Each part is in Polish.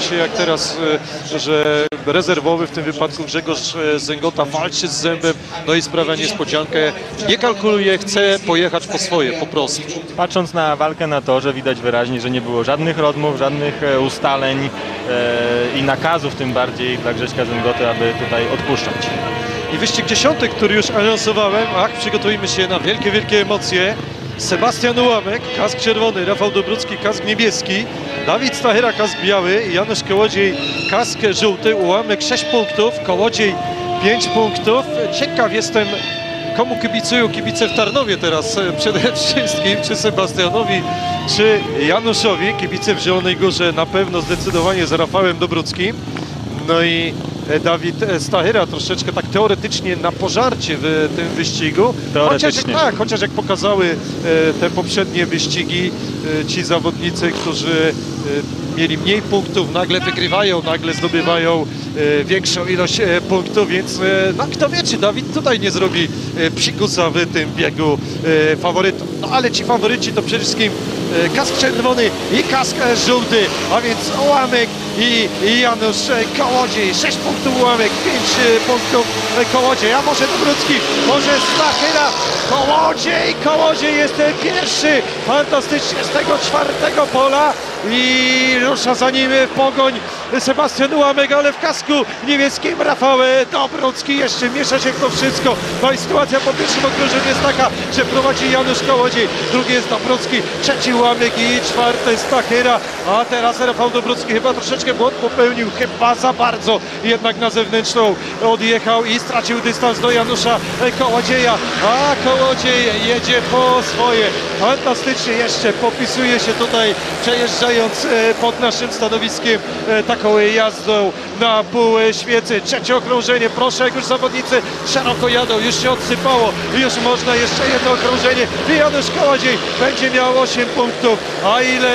przyjrzyjmy się jak teraz, e, że rezerwowy w tym wypadku Grzegorz e, Zęgota walczy z zębem, no i sprawia niespodziankę. Nie kalkuluje, chce pojechać po swoje, po prostu. Patrząc na walkę na torze widać wyraźnie, że nie było żadnych rozmów, żadnych e, ustaleń e, i nakazów tym bardziej dla Grześka Zęgoty, aby tutaj odpuszczać. I wyścig dziesiąty, który już anonsowałem, ach, przygotujmy się na wielkie, wielkie emocje. Sebastian Ułamek, kask czerwony, Rafał Dobrucki, kask niebieski, Dawid Stachyra, kask biały, Janusz Kołodziej, kask żółty, Ułamek 6 punktów, Kołodziej 5 punktów. Ciekaw jestem, komu kibicują kibice w Tarnowie teraz e, przede wszystkim, czy Sebastianowi, czy Januszowi. Kibice w Zielonej Górze na pewno zdecydowanie za Rafałem Dobruckim. No i Dawid e, Stachyra troszeczkę tak teoretycznie na pożarcie w tym wyścigu. Chociaż, tak, chociaż jak pokazały e, te poprzednie wyścigi, e, ci zawodnicy, którzy e, mieli mniej punktów, nagle wygrywają, nagle zdobywają e, większą ilość e, punktów, więc e, no, kto wie, czy Dawid tutaj nie zrobi e, psikusa w tym biegu e, faworytów. No ale ci faworyci to przede wszystkim e, kask czerwony i kask e, żółty, a więc Ołamek i, Janusz e, Kołodziej. 6 punktów Ułamek, 5 punktów e, Kołodziej, a może Dobrucki, może Stachyra. Kołodziej, Kołodziej jest e, pierwszy, fantastycznie z tego czwartego pola i rusza za nim w pogoń Sebastian Ułamek, ale w kasku niebieskim Rafał Dobrucki jeszcze miesza się to wszystko. No i sytuacja po pierwszym okrążeniu jest taka, że prowadzi Janusz Kołodziej, drugi jest Dobrucki, trzeci Ułamek i czwarty Stachyra, a teraz Rafał Dobrucki chyba troszeczkę błąd popełnił, chyba za bardzo jednak na zewnętrzną odjechał i stracił dystans do Janusza Kołodzieja, a Kołodziej jedzie po swoje. Fantastycznie jeszcze popisuje się tutaj przejeżdżając e, pod naszym stanowiskiem e, taką jazdą na pół świecy. Trzecie okrążenie, proszę, jak już zawodnicy szeroko jadą, już się odsypało, już można jeszcze jedno okrążenie. I Janusz Kołodziej będzie miał 8 punktów, a ile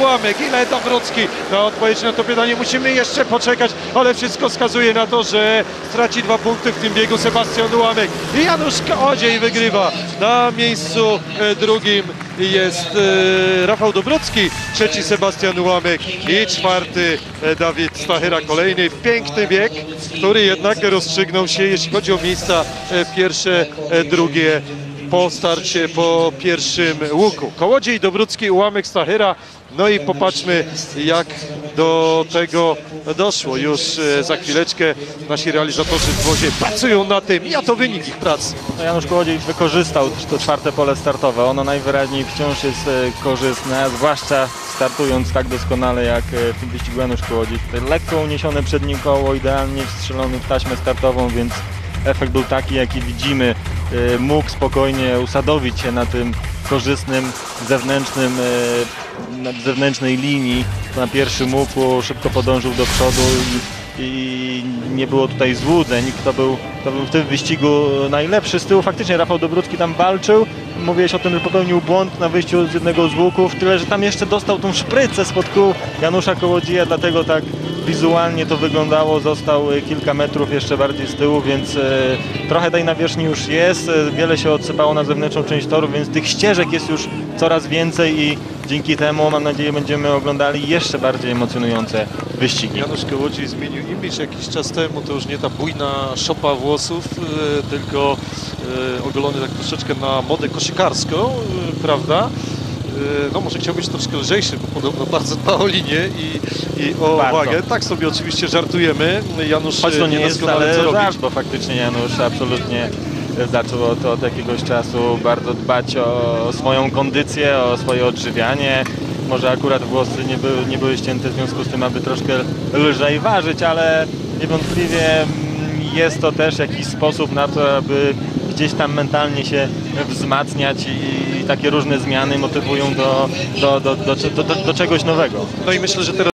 Ułamek, ile Dobrucki? Na odpowiedź na to pytanie musimy jeszcze poczekać, ale wszystko wskazuje na to, że straci dwa punkty w tym biegu Sebastian Ułamek. I Janusz Kołodziej wygrywa na miejscu e, drugim jest e, Rafał Dobrucki, trzeci Sebastian Ułamek i czwarty e, Dawid Stachyra. Kolejny piękny bieg, który jednak rozstrzygnął się, jeśli chodzi o miejsca e, pierwsze, drugie po starcie, po pierwszym łuku. Kołodziej, Dobrucki, Ułamek, Stachyra. No i popatrzmy, jak do tego doszło. Już e, za chwileczkę nasi realizatorzy w wozie pracują na tym i a to wynik ich pracy. No Janusz Kołodziej wykorzystał to czwarte pole startowe. Ono najwyraźniej wciąż jest e, korzystne, zwłaszcza startując tak doskonale jak e, tym wyścigu Janusz Kołodziej. Lekko uniesione przed nim koło, idealnie wstrzelony w taśmę startową, więc efekt był taki, jaki widzimy. E, Mógł spokojnie usadowić się na tym korzystnym zewnętrznym, na zewnętrznej linii. Na pierwszym łuku szybko podążył do przodu i i nie było tutaj złudzeń, kto był, kto był w tym wyścigu najlepszy. Z tyłu faktycznie Rafał Dobrucki tam walczył. Mówiłeś o tym, że popełnił błąd na wyjściu z jednego z łuków, tyle że tam jeszcze dostał tą szprycę spod kół Janusza Kołodzieja, dlatego tak wizualnie to wyglądało. Został e, kilka metrów jeszcze bardziej z tyłu, więc e, trochę tej nawierzchni już jest. E, wiele się odsypało na zewnętrzną część toru, więc tych ścieżek jest już coraz więcej i dzięki temu mam nadzieję będziemy oglądali jeszcze bardziej emocjonujące wyścigi. Janusz Kołodziej zmienił imidż jakiś czas temu, to już nie ta bujna szopa włosów, e, tylko e, ogolony tak troszeczkę na modę koszykarską, e, prawda? No może chciał być troszkę lżejszy, bo podobno bardzo dba o linię i, i o Bardzo. wagę. Tak sobie oczywiście żartujemy. Janusz Choć to nie wie jest wcale co robić. żart, bo faktycznie Janusz absolutnie zaczął od, od jakiegoś czasu bardzo dbać o swoją kondycję, o swoje odżywianie. Może akurat włosy nie były, nie były ścięte w związku z tym, aby troszkę lżej ważyć, ale niewątpliwie mm, jest to też jakiś sposób na to, aby gdzieś tam mentalnie się wzmacniać i, i takie różne zmiany motywują do, do, do, do, do, do, do czegoś nowego. No i myślę, że teraz